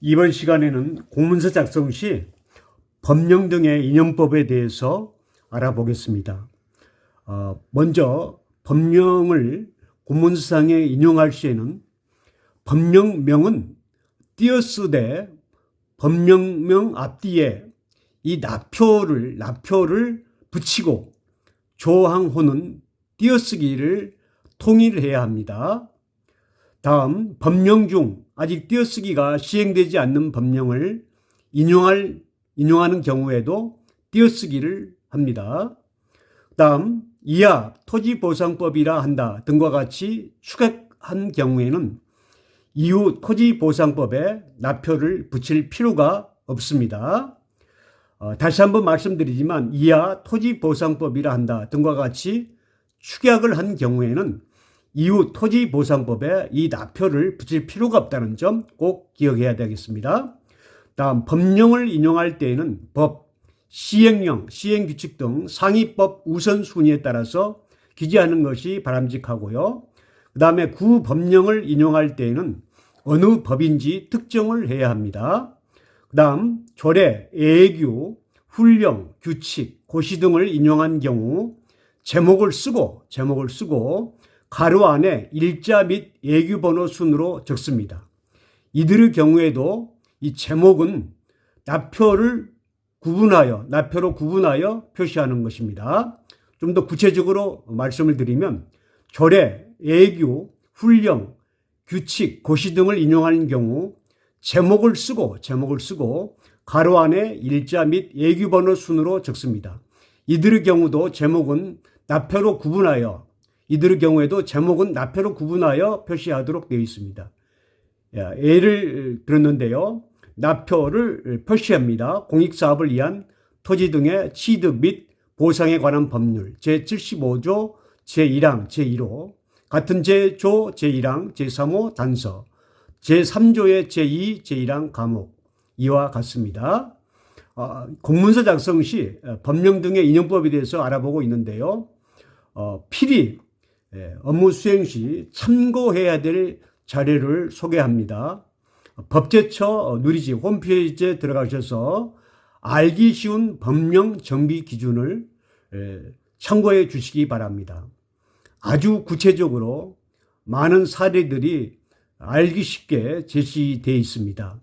이번 시간에는 공문서 작성 시 법령 등의 인용법에 대해서 알아보겠습니다. 어, 먼저 법령을 공문서상에 인용할 시에는 법령명은 띄어쓰되 법령명 앞뒤에 이 나표를 나표를 붙이고 조항호는 띄어쓰기를 통일해야 합니다. 다음 법령 중 아직 띄어쓰기가 시행되지 않는 법령을 인용할 인용하는 경우에도 띄어쓰기를 합니다. 다음 이하 토지보상법이라 한다 등과 같이 추격한 경우에는 이후 토지보상법에 나표를 붙일 필요가 없습니다. 어, 다시 한번 말씀드리지만 이하 토지보상법이라 한다 등과 같이 축약을 한 경우에는 이후 토지보상법에 이 나표를 붙일 필요가 없다는 점 꼭 기억해야 되겠습니다. 다음 법령을 인용할 때에는 법, 시행령, 시행규칙 등 상위법 우선순위에 따라서 기재하는 것이 바람직하고요. 그 다음에 구법령을 인용할 때에는 어느 법인지 특정을 해야 합니다. 그 다음 조례, 예규, 훈령, 규칙, 고시 등을 인용한 경우 제목을 쓰고 제목을 쓰고 가로 안에 일자 및 예규 번호 순으로 적습니다. 이들의 경우에도 이 제목은 나표를 구분하여 나표로 구분하여 표시하는 것입니다. 좀 더 구체적으로 말씀을 드리면 조례, 예규, 훈령, 규칙, 고시 등을 인용하는 경우 제목을 쓰고 제목을 쓰고 가로 안에 일자 및 예규 번호 순으로 적습니다. 이들의 경우도 제목은 나표로 구분하여 이들의 경우에도 제목은 나표로 구분하여 표시하도록 되어 있습니다. 야, 예를 들었는데요. 나표를 표시합니다. 공익사업을 위한 토지 등의 취득 및 보상에 관한 법률 제75조 제1항 제1호 같은 제조 제1항 제3호 단서 제3조의 제2 제1항 과목 이와 같습니다. 어, 공문서 작성 시 어, 법령 등의 인용법에 대해서 알아보고 있는데요. 어, 필히 예, 업무 수행 시 참고해야 될 자료를 소개합니다. 법제처 누리지 홈페이지에 들어가셔서 알기 쉬운 법령 정비 기준을 예, 참고해 주시기 바랍니다. 아주 구체적으로 많은 사례들이 알기 쉽게 제시되어 있습니다.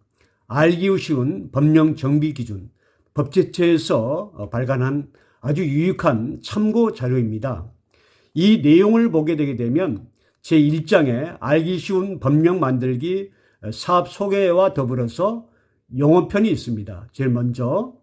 알기 쉬운 법령 정비 기준, 법제처에서 발간한 아주 유익한 참고 자료입니다. 이 내용을 보게 되게 되면 제1장에 알기 쉬운 법령 만들기 사업 소개와 더불어서 용어편이 있습니다. 제일 먼저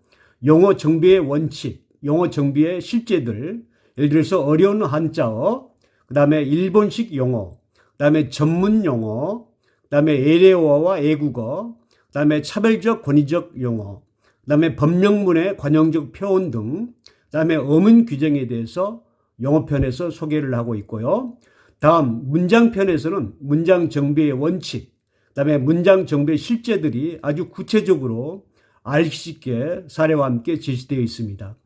용어 정비의 원칙, 용어 정비의 실제들, 예를 들어서 어려운 한자어, 그 다음에 일본식 용어, 그 다음에 전문 용어, 그 다음에 예례어와 애국어, 그 다음에 차별적 권위적 용어, 그 다음에 법령문의 관용적 표현 등, 그 다음에 어문 규정에 대해서 영어편에서 소개를 하고 있고요. 다음 문장편에서는 문장 정비의 원칙, 그다음에 문장 정비의 실제들이 아주 구체적으로 알기 쉽게 사례와 함께 제시되어 있습니다.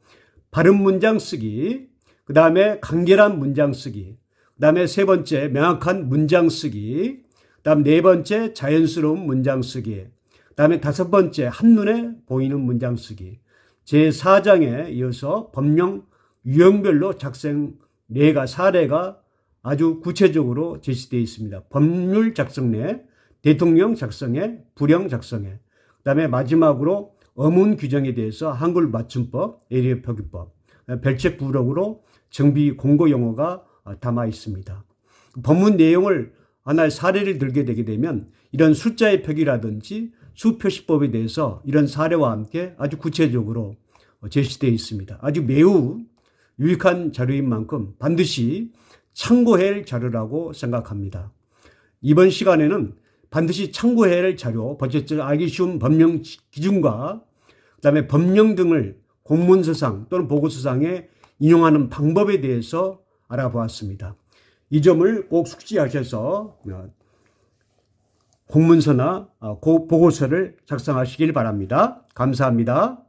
바른 문장 쓰기, 그 다음에 간결한 문장 쓰기, 그 다음에 세 번째 명확한 문장 쓰기, 그 다음 네 번째 자연스러운 문장 쓰기, 그 다음에 다섯 번째 한눈에 보이는 문장 쓰기. 제 4장에 이어서 법령 유형별로 작성 내가 사례가 아주 구체적으로 제시되어 있습니다. 법률 작성례, 대통령 작성에, 불령 작성에, 그다음에 마지막으로 어문 규정에 대해서 한글 맞춤법, 에리어 표기법, 별책 부록으로 정비 공고 용어가 담아 있습니다. 법문 내용을 하나의 사례를 들게 되게 되면 이런 숫자의 표기라든지 수표시법에 대해서 이런 사례와 함께 아주 구체적으로 제시되어 있습니다. 아주 매우 유익한 자료인 만큼 반드시 참고해야 할 자료라고 생각합니다. 이번 시간에는 반드시 참고해야 할 자료, 버젯적 알기 쉬운 법령 기준과 그다음에 법령 등을 공문서상 또는 보고서상에 인용하는 방법에 대해서 알아보았습니다. 이 점을 꼭 숙지하셔서 어, 공문서나 어, 보고서를 작성하시길 바랍니다. 감사합니다.